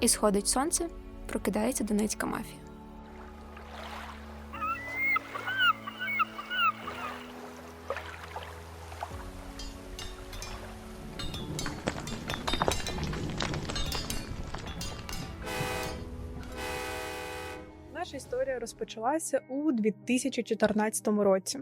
І сходить сонце, прокидається донецька мафія. Наша історія розпочалася у 2014 році.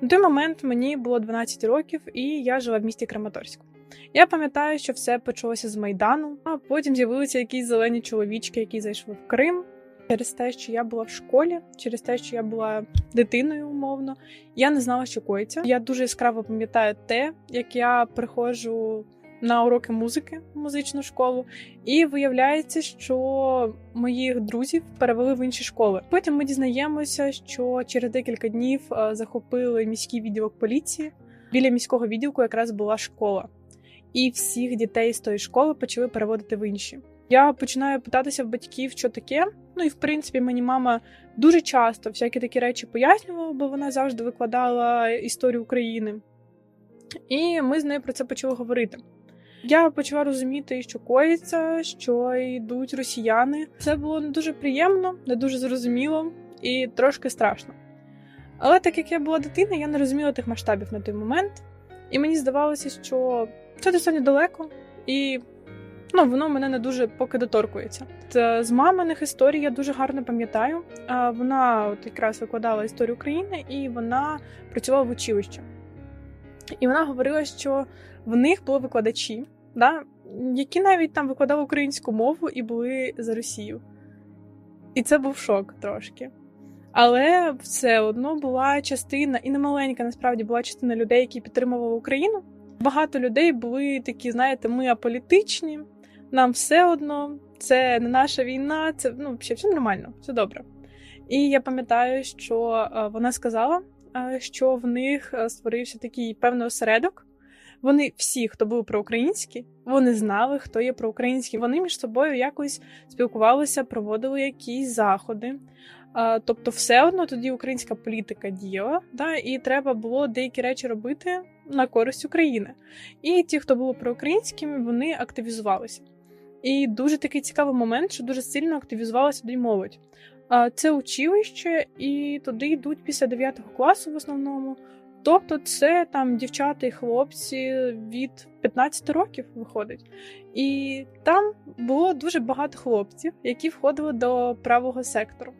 На той момент мені було 12 років, і я жила в місті Краматорську. Я пам'ятаю, що все почалося з Майдану, а потім з'явилися якісь зелені чоловічки, які зайшли в Крим. Через те, що я була в школі, через те, що я була дитиною умовно, я не знала, що коїться. Я дуже яскраво пам'ятаю те, як я приходжу на уроки музики в музичну школу, і виявляється, що моїх друзів перевели в інші школи. Потім ми дізнаємося, що через декілька днів е, захопили міський відділок поліції. Біля міського відділку якраз була школа, і всіх дітей з тої школи почали переводити в інші. Я починаю питатися в батьків, що таке. Ну і в принципі, мені мама дуже часто всякі такі речі пояснювала, бо вона завжди викладала історію України. І ми з нею про це почали говорити. Я почала розуміти, що коїться, що йдуть росіяни. Це було не дуже приємно, не дуже зрозуміло і трошки страшно. Але так як я була дитина, я не розуміла тих масштабів на той момент, і мені здавалося, що це достатньо далеко, і ну, воно мене не дуже поки доторкується. Та з маминих історій я дуже гарно пам'ятаю. Вона от якраз викладала історію України, і вона працювала в училищі. І вона говорила, що в них були викладачі, да, які навіть там викладали українську мову і були за Росію. І це був шок трошки. Але все одно була частина, і не маленька насправді була частина людей, які підтримували Україну. Багато людей були такі, знаєте, ми аполітичні, нам все одно, це не наша війна, це ну, взагалі все нормально, все добре. І я пам'ятаю, що е, вона сказала, е, що в них е, створився такий певний осередок. Вони всі, хто був проукраїнські, вони знали, хто є проукраїнські. Вони між собою якось спілкувалися, проводили якісь заходи. Тобто, все одно тоді українська політика діяла, да, і треба було деякі речі робити на користь України. І ті, хто були проукраїнськими, вони активізувалися. І дуже такий цікавий момент, що дуже сильно активізувалася тоді молодь. Це училище, і туди йдуть після 9 класу в основному. Тобто, це там дівчата і хлопці від 15 років виходить. І там було дуже багато хлопців, які входили до правого сектору.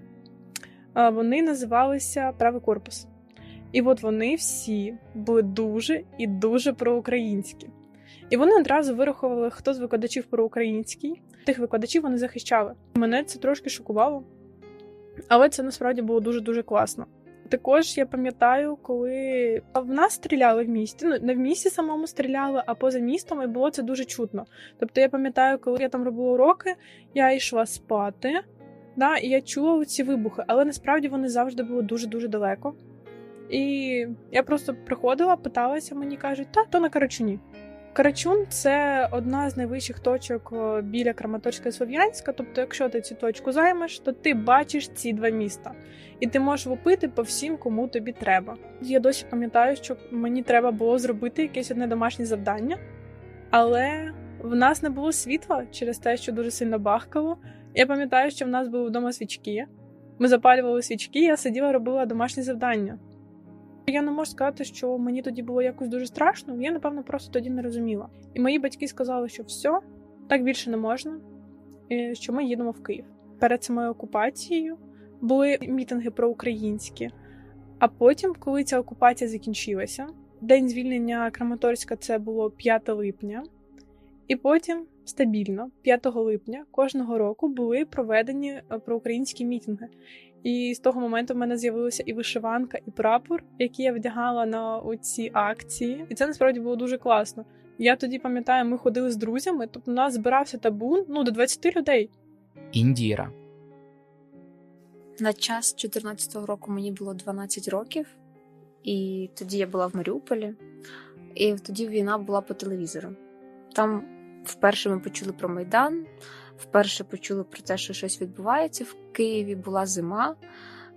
Вони називалися Правий корпус. І от вони всі були дуже і дуже проукраїнські. І вони одразу вирахували, хто з викладачів проукраїнський. Тих викладачів вони захищали. Мене це трошки шокувало, але це насправді було дуже-дуже класно. Також я пам'ятаю, коли в нас стріляли в місті. Ну не в місті самому стріляли, а поза містом, і було це дуже чутно. Тобто я пам'ятаю, коли я там робила уроки, я йшла спати, да, і я чула ці вибухи, але насправді вони завжди були дуже дуже далеко. І я просто приходила, питалася, мені кажуть, та то на Карачуні. Карачун це одна з найвищих точок біля Краматорська Слов'янська. Тобто, якщо ти цю точку займеш, то ти бачиш ці два міста, і ти можеш вопити по всім, кому тобі треба. Я досі пам'ятаю, що мені треба було зробити якесь одне домашнє завдання, але в нас не було світла через те, що дуже сильно бахкало. Я пам'ятаю, що в нас були вдома свічки. Ми запалювали свічки, я сиділа, робила домашнє завдання. Я не можу сказати, що мені тоді було якось дуже страшно. Я, напевно, просто тоді не розуміла. І мої батьки сказали, що все, так більше не можна, що ми їдемо в Київ. Перед самою окупацією були мітинги проукраїнські. А потім, коли ця окупація закінчилася, день звільнення Краматорська це було 5 липня, і потім стабільно, 5 липня кожного року були проведені е, проукраїнські мітинги. І з того моменту в мене з'явилася і вишиванка, і прапор, який я вдягала на ці акції. І це насправді було дуже класно. Я тоді пам'ятаю, ми ходили з друзями, тобто у нас збирався табун ну, до 20 людей. Індіра. На час 14-го року мені було 12 років, і тоді я була в Маріуполі, і тоді війна була по телевізору. Там вперше ми почули про Майдан, вперше почули про те, що щось відбувається. В Києві була зима.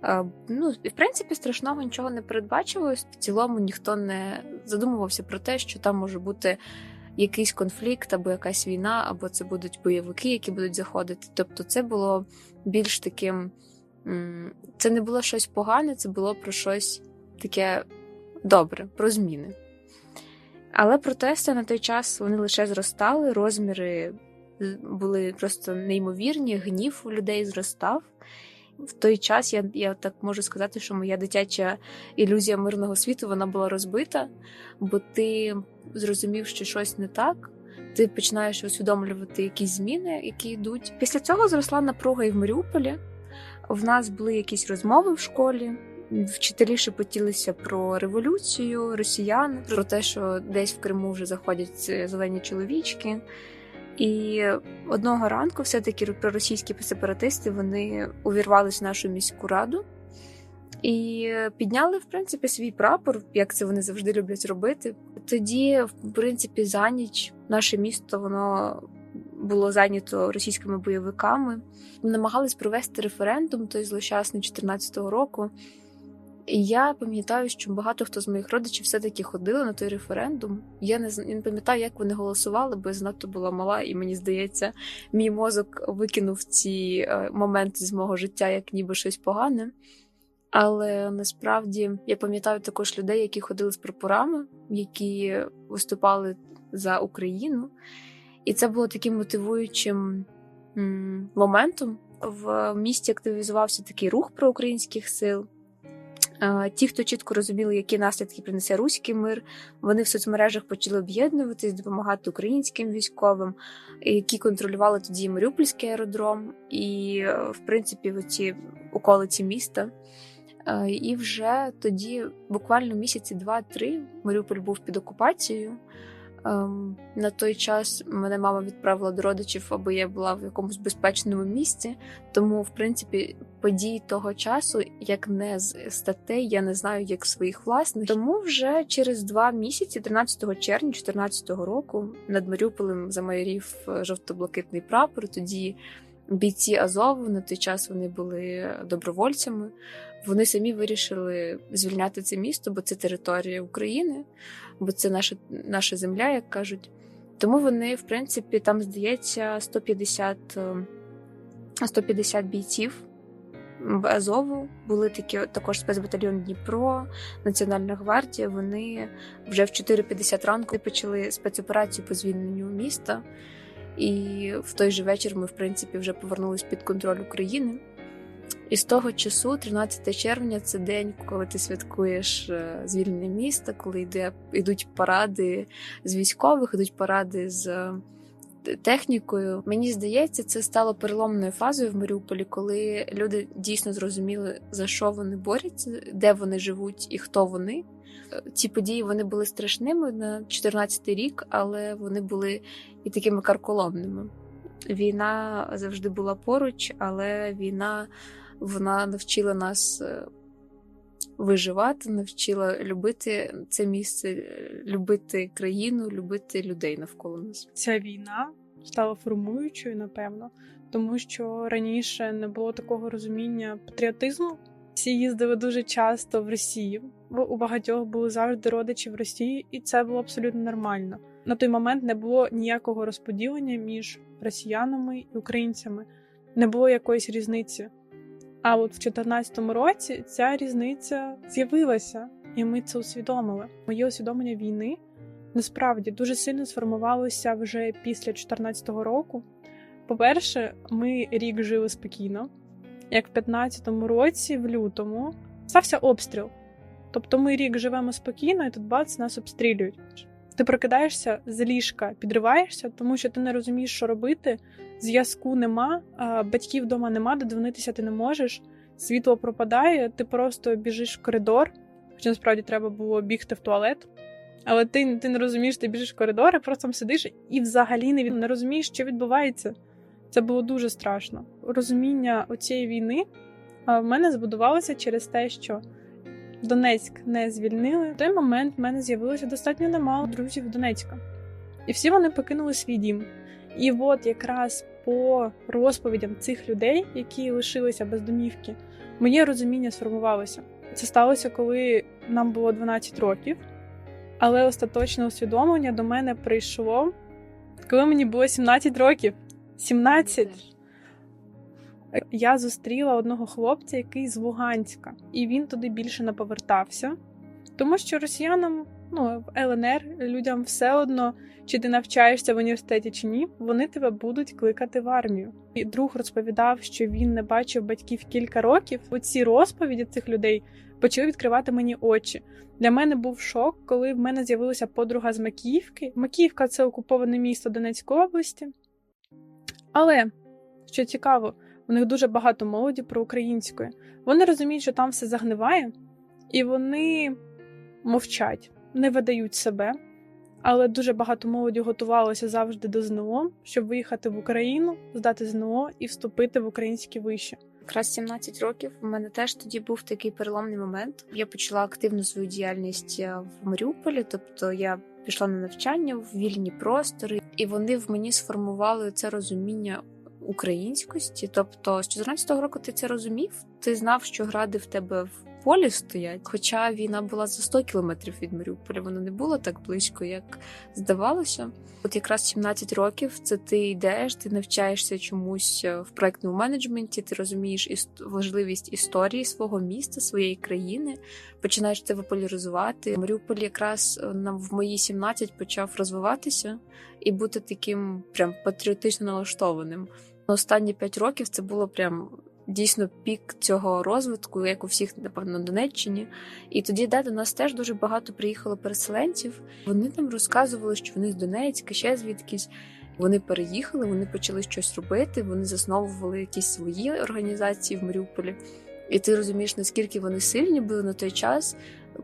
Е, Ну, і в принципі, страшного нічого не передбачувалось. В цілому ніхто не задумувався про те, що там може бути якийсь конфлікт, або якась війна, або це будуть бойовики, які будуть заходити. Тобто, це було більш таким. Це не було щось погане, це було про щось таке добре, про зміни. Але протести на той час вони лише зростали, розміри були просто неймовірні, гнів у людей зростав. В той час я я так можу сказати, що моя дитяча ілюзія мирного світу вона була розбита, бо ти зрозумів, що щось не так. Ти починаєш усвідомлювати якісь зміни, які йдуть. Після цього зросла напруга і в Маріуполі. В нас були якісь розмови в школі. Вчителі шепотілися про революцію, росіян, про те, що десь в Криму вже заходять зелені чоловічки. І одного ранку, все-таки проросійські сепаратисти вони увірвалися в нашу міську раду і підняли, в принципі, свій прапор, як це вони завжди люблять робити. Тоді, в принципі, за ніч наше місто воно було зайнято російськими бойовиками. Намагались провести референдум той злощасний 14 року. І я пам'ятаю, що багато хто з моїх родичів все-таки ходили на той референдум. Я не не пам'ятаю, як вони голосували, бо я занадто була мала, і мені здається, мій мозок викинув ці е, моменти з мого життя як ніби щось погане. Але насправді я пам'ятаю також людей, які ходили з прапорами, які виступали за Україну. І це було таким мотивуючим моментом. В місті активізувався такий рух проукраїнських сил. Ті, хто чітко розуміли, які наслідки принесе руський мир, вони в соцмережах почали об'єднуватись, допомагати українським військовим, які контролювали тоді Маріупольський аеродром, і, в принципі, в ці околиці міста. І вже тоді, буквально місяці два-три, Маріуполь був під окупацією. Ем, на той час мене мама відправила до родичів, аби я була в якомусь безпечному місці. Тому, в принципі, події того часу, як не з статей, я не знаю, як своїх власних. Тому вже через два місяці, 13 червня 2014 року, над Маріуполем замайорів е, жовто-блакитний прапор. Тоді бійці Азову на той час вони були добровольцями. Вони самі вирішили звільняти це місто, бо це територія України, бо це наша наша земля, як кажуть. Тому вони, в принципі, там здається 150 150 бійців Азову. Були такі також спецбатальйон Дніпро, Національна гвардія. Вони вже в 4.50 ранку почали спецоперацію по звільненню міста. І в той же вечір ми, в принципі, вже повернулись під контроль України. І з того часу, 13 червня, це день, коли ти святкуєш е, звільнення міста, коли йде, йдуть паради з військових, йдуть паради з е, технікою. Мені здається, це стало переломною фазою в Маріуполі, коли люди дійсно зрозуміли, за що вони борються, де вони живуть і хто вони. Е, ці події вони були страшними на 14-й рік, але вони були і такими карколомними. Війна завжди була поруч, але війна вона навчила нас е, виживати, навчила любити це місце, любити країну, любити людей навколо нас. Ця війна стала формуючою, напевно, тому що раніше не було такого розуміння патріотизму. Всі їздили дуже часто в Росію, бо у багатьох були завжди родичі в Росії, і це було абсолютно нормально. На той момент не було ніякого розподілення між росіянами і українцями, не було якоїсь різниці. А от в 2014 році ця різниця з'явилася, і ми це усвідомили. Моє усвідомлення війни насправді дуже сильно сформувалося вже після 2014 року. По-перше, ми рік жили спокійно, як в 2015 році, в лютому, стався обстріл. Тобто ми рік живемо спокійно, і тут бац, нас обстрілюють. Ти прокидаєшся з ліжка, підриваєшся, тому що ти не розумієш, що робити. Зв'язку нема, батьків вдома нема, додзвонитися ти не можеш. Світло пропадає, ти просто біжиш в коридор, хоча насправді треба було бігти в туалет. Але ти ти не розумієш, ти біжиш в коридор, і просто там сидиш і взагалі не не розумієш, що відбувається. Це було дуже страшно. Розуміння оцієї війни в мене збудувалося через те, що Донецьк не звільнили. В той момент в мене з'явилося достатньо немало друзів Донецька, і всі вони покинули свій дім. І от якраз по розповідям цих людей, які лишилися без домівки, моє розуміння сформувалося. Це сталося, коли нам було 12 років. Але остаточне усвідомлення до мене прийшло, коли мені було 17 років. 17! Я зустріла одного хлопця, який з Луганська, і він туди більше не повертався, тому що росіянам, ну, в ЛНР, людям все одно, чи ти навчаєшся в університеті чи ні, вони тебе будуть кликати в армію. І друг розповідав, що він не бачив батьків кілька років. Оці розповіді цих людей почали відкривати мені очі. Для мене був шок, коли в мене з'явилася подруга з Макіївки. Макіївка це окуповане місто Донецької області. Але що цікаво, у них дуже багато молоді проукраїнської. Вони розуміють, що там все загниває, і вони мовчать, не видають себе. Але дуже багато молоді готувалося завжди до ЗНО, щоб виїхати в Україну, здати ЗНО і вступити в українські виші. Якраз 17 років у мене теж тоді був такий переломний момент. Я почала активну свою діяльність е, в Маріуполі, тобто я пішла на навчання в вільні простори, і вони в мені сформували це розуміння українськості. Тобто, з 14-го року ти це розумів, ти знав, що гради в тебе в полі стоять. Хоча війна була за 100 кілометрів від Маріуполя, воно не було так близько, як здавалося. От якраз 17 років це ти йдеш, ти навчаєшся чомусь е, в проектному менеджменті, ти розумієш іс- важливість історії свого міста, своєї країни, починаєш це популяризувати. Маріуполь якраз е, в мої 17 почав розвиватися і бути таким прям патріотично налаштованим. Останні 5 років це було прям. Дійсно, пік цього розвитку, як у всіх, напевно, на Донеччині. І тоді, да, до нас теж дуже багато приїхало переселенців. Вони нам розказували, що вони з Донецька, ще звідкись. Вони переїхали, вони почали щось робити, вони засновували якісь свої організації в Маріуполі. І ти розумієш, наскільки вони сильні були на той час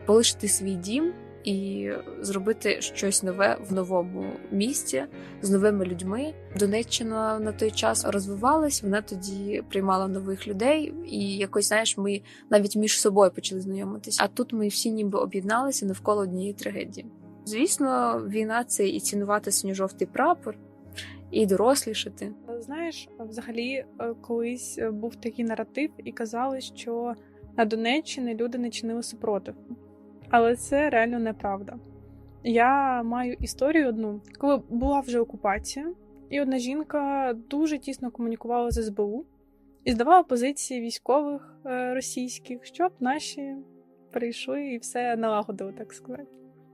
полишити свій дім і зробити щось нове в новому місті з новими людьми. Донеччина на той час розвивалась, вона тоді приймала нових людей, і якось знаєш, ми навіть між собою почали знайомитися. А тут ми всі ніби об'єдналися навколо однієї трагедії. Звісно, війна це і цінувати синьо-жовтий прапор, і дорослішати. Знаєш, взагалі, е, колись е, був такий наратив, і казали, що на Донеччині люди не чинили супротив. Але це реально неправда. Я маю історію одну, коли була вже окупація, і одна жінка дуже тісно комунікувала з СБУ і здавала позиції військових е, російських, щоб наші прийшли і все налагодили, так сказати.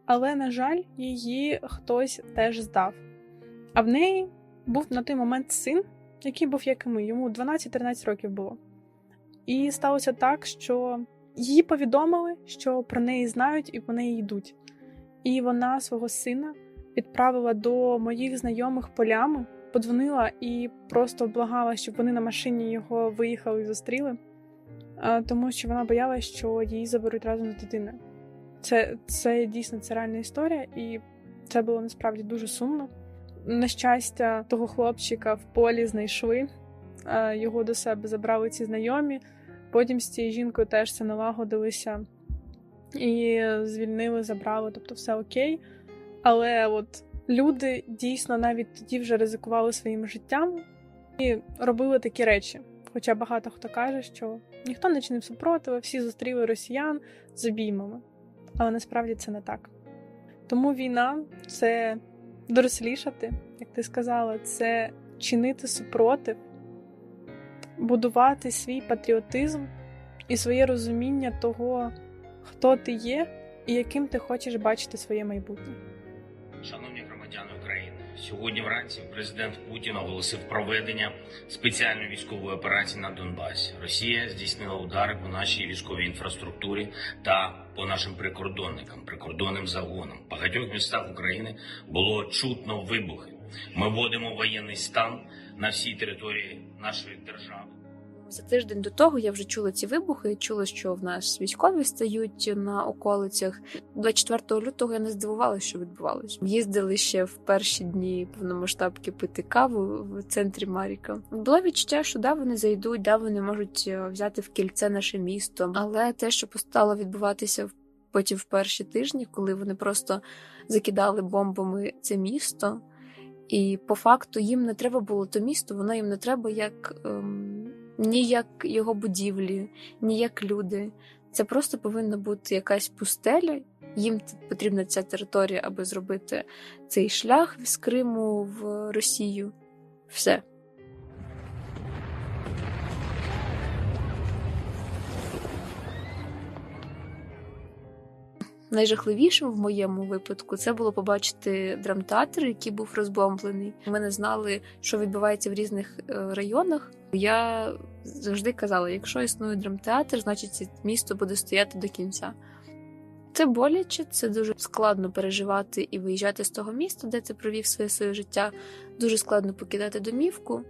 Але, на жаль, її хтось теж здав. А в неї був на той момент син, який був як і ми, йому 12-13 років було. І сталося так, що їй повідомили, що про неї знають і по неї йдуть. І вона свого сина відправила до моїх знайомих полями, подзвонила і просто благала, щоб вони на машині його виїхали і зустріли, тому що вона боялась, що її заберуть разом з дитиною. Це, це дійсно це реальна історія, і це було насправді дуже сумно. На щастя, того хлопчика в полі знайшли, його до себе забрали ці знайомі. Потім з цією жінкою теж все налагодилися і звільнили, забрали, тобто все окей. Але от люди дійсно навіть тоді вже ризикували своїм життям і робили такі речі. Хоча багато хто каже, що ніхто не чинив супротиву, всі зустріли росіян з обіймами. Але насправді це не так. Тому війна це дорослішати, як ти сказала, це чинити супротив, будувати свій патріотизм і своє розуміння того, хто ти є і яким ти хочеш бачити своє майбутнє. Шановні громадяни України, сьогодні вранці президент Путін оголосив проведення спеціальної військової операції на Донбасі. Росія здійснила удари по нашій військовій інфраструктурі та по нашим прикордонникам, прикордонним загонам. В багатьох містах України було чутно вибухи. Ми вводимо воєнний стан на всій території нашої держави. За тиждень до того я вже чула ці вибухи, чула, що в нас військові стають на околицях. 24 лютого я не здивувалася, що відбувалося. Їздили ще в перші дні повномасштабки пити каву в центрі Маріка. Було відчуття, що да, вони зайдуть, да, вони можуть е, взяти в кільце наше місто. Але те, що стало відбуватися в- потім в перші тижні, коли вони просто закидали бомбами це місто. І по факту їм не треба було то місто, воно їм не треба як ем, ні як його будівлі, ні як люди. Це просто повинна бути якась пустеля, Їм потрібна ця територія, аби зробити цей шлях з Криму в Росію. Все. Найжахливішим в моєму випадку це було побачити драмтеатр, який був розбомблений. Ми не знали, що відбувається в різних е, районах. Я завжди казала: якщо існує драмтеатр, значить це місто буде стояти до кінця. Це боляче, це дуже складно переживати і виїжджати з того міста, де ти провів своє своє життя. Дуже складно покидати домівку,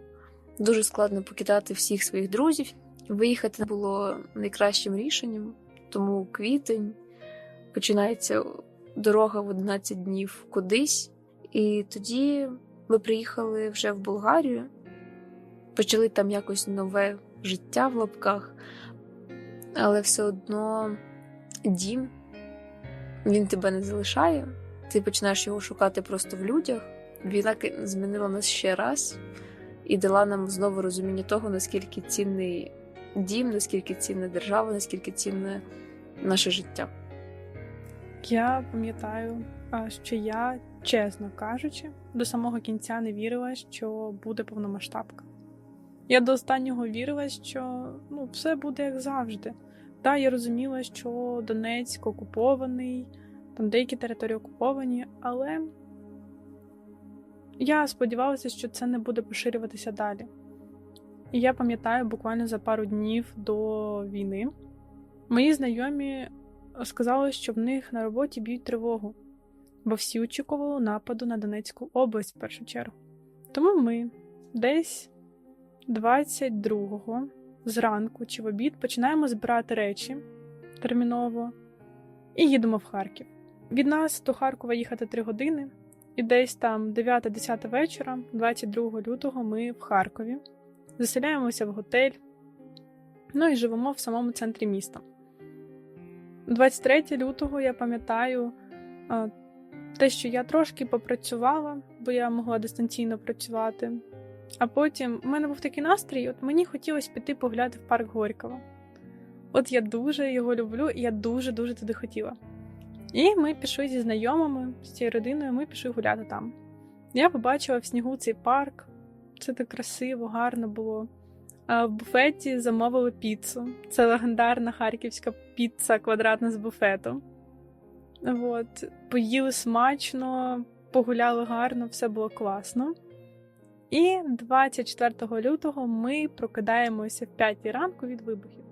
дуже складно покидати всіх своїх друзів. Виїхати було найкращим рішенням, тому квітень починається дорога в 11 днів кудись. І тоді ми приїхали вже в Болгарію, почали там якось нове життя в лапках, але все одно дім, він тебе не залишає. Ти починаєш його шукати просто в людях. Війна змінила нас ще раз і дала нам знову розуміння того, наскільки цінний дім, наскільки цінна держава, наскільки цінне наше життя. Я пам'ятаю, що я, чесно кажучи, до самого кінця не вірила, що буде повномасштабка. Я до останнього вірила, що ну, все буде як завжди. Та я розуміла, що Донецьк окупований, там деякі території окуповані, але я сподівалася, що це не буде поширюватися далі. І я пам'ятаю, буквально за пару днів до війни мої знайомі сказали, що в них на роботі б'ють тривогу, бо всі очікували нападу на Донецьку область в першу чергу. Тому ми десь 22-го зранку чи в обід починаємо збирати речі терміново і їдемо в Харків. Від нас до Харкова їхати 3 години, і десь там 9-10 вечора, 22 лютого, ми в Харкові. Заселяємося в готель, ну і живемо в самому центрі міста. 23 лютого я пам'ятаю те, що я трошки попрацювала, бо я могла дистанційно працювати. А потім у мене був такий настрій, от мені хотілося піти погуляти в парк Горького. От я дуже його люблю, і я дуже-дуже туди хотіла. І ми пішли зі знайомими, з цією родиною, ми пішли гуляти там. Я побачила в снігу цей парк, це так красиво, гарно було. В буфеті замовили піцу. Це легендарна харківська піца квадратна з буфету. От, поїли смачно, погуляли гарно, все було класно. І 24 лютого ми прокидаємося в 5 ранку від вибухів.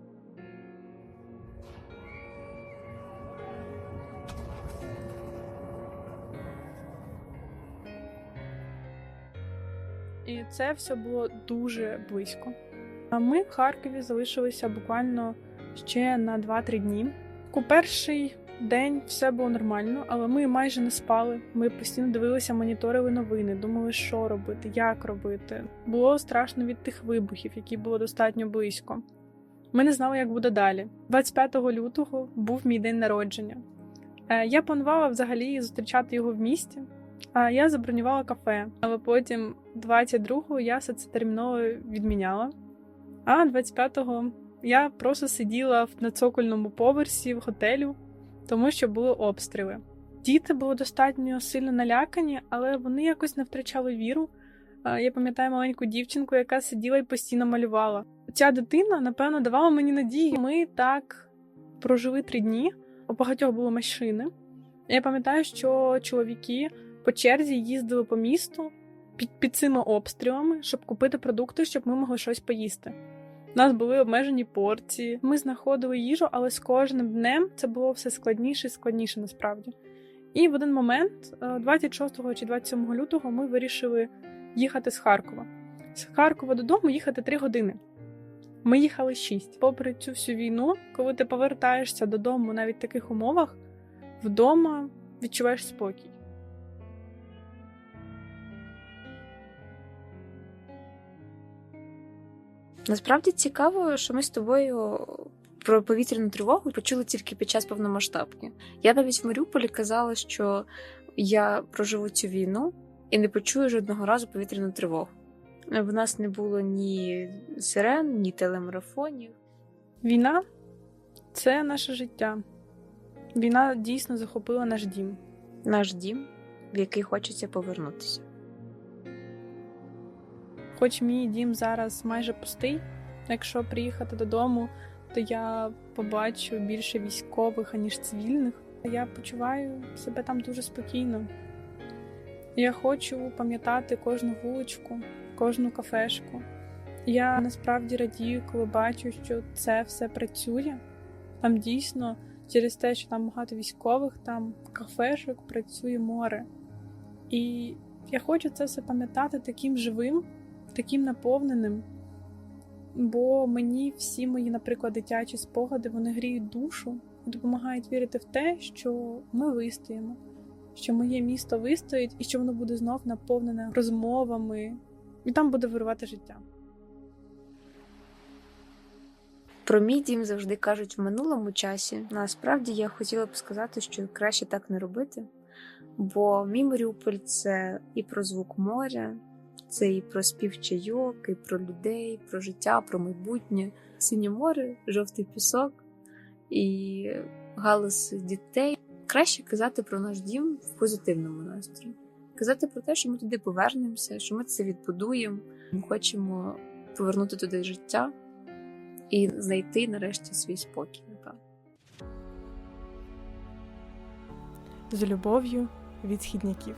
І це все було дуже близько. Ми в Харкові залишилися буквально ще на 2-3 дні. У перший день все було нормально, але ми майже не спали. Ми постійно дивилися, моніторили новини, думали, що робити, як робити. Було страшно від тих вибухів, які було достатньо близько. Ми не знали, як буде далі. 25 лютого був мій день народження. Е, Я планувала взагалі зустрічати його в місті, а я забронювала кафе, але потім 22-го я все це терміново відміняла. А 25-го я просто сиділа на цокольному поверсі в готелю, тому що були обстріли. Діти були достатньо сильно налякані, але вони якось не втрачали віру. Я пам'ятаю маленьку дівчинку, яка сиділа і постійно малювала. Ця дитина, напевно, давала мені надії. Ми так прожили три дні. У багатьох були машини. Я пам'ятаю, що чоловіки по черзі їздили по місту під, під цими обстрілами, щоб купити продукти, щоб ми могли щось поїсти. У нас були обмежені порції. Ми знаходили їжу, але з кожним днем це було все складніше і складніше насправді. І в один момент, е, 26 чи 27 лютого, ми вирішили їхати з Харкова. З Харкова додому їхати 3 години. Ми їхали 6. Попри цю всю війну, коли ти повертаєшся додому навіть в таких умовах, вдома відчуваєш спокій. Насправді цікаво, що ми з тобою про повітряну тривогу почули тільки під час повномасштабки. Я навіть в Маріуполі казала, що я проживу цю війну і не почую жодного разу повітряну тривогу. В нас не було ні сирен, ні телемарафонів. Війна це наше життя. Війна дійсно захопила наш дім. Наш дім, в який хочеться повернутися. Хоч мій дім зараз майже пустий, якщо приїхати додому, то я побачу більше військових, аніж цивільних. Я почуваю себе там дуже спокійно. Я хочу пам'ятати кожну вуличку, кожну кафешку. Я насправді радію, коли бачу, що це все працює. Там дійсно, через те, що там багато військових, там кафешок працює море. І я хочу це все пам'ятати таким живим, таким наповненим. Бо мені всі мої, наприклад, дитячі спогади вони гріють душу і допомагають вірити в те, що ми вистоїмо, що моє місто вистоїть і що воно буде знов наповнене розмовами, і там буде вирувати життя. Про мій дім завжди кажуть в минулому часі. Насправді я хотіла б сказати, що краще так не робити. Бо мій Маріуполь це і про звук моря, це і про спів чайок, і про людей, про життя, про майбутнє, синє море, жовтий пісок і галас дітей. Краще казати про наш дім в позитивному настрої. Казати про те, що ми туди повернемося, що ми це відбудуємо. Ми хочемо повернути туди життя і знайти нарешті свій спокій. З любов'ю від східняків.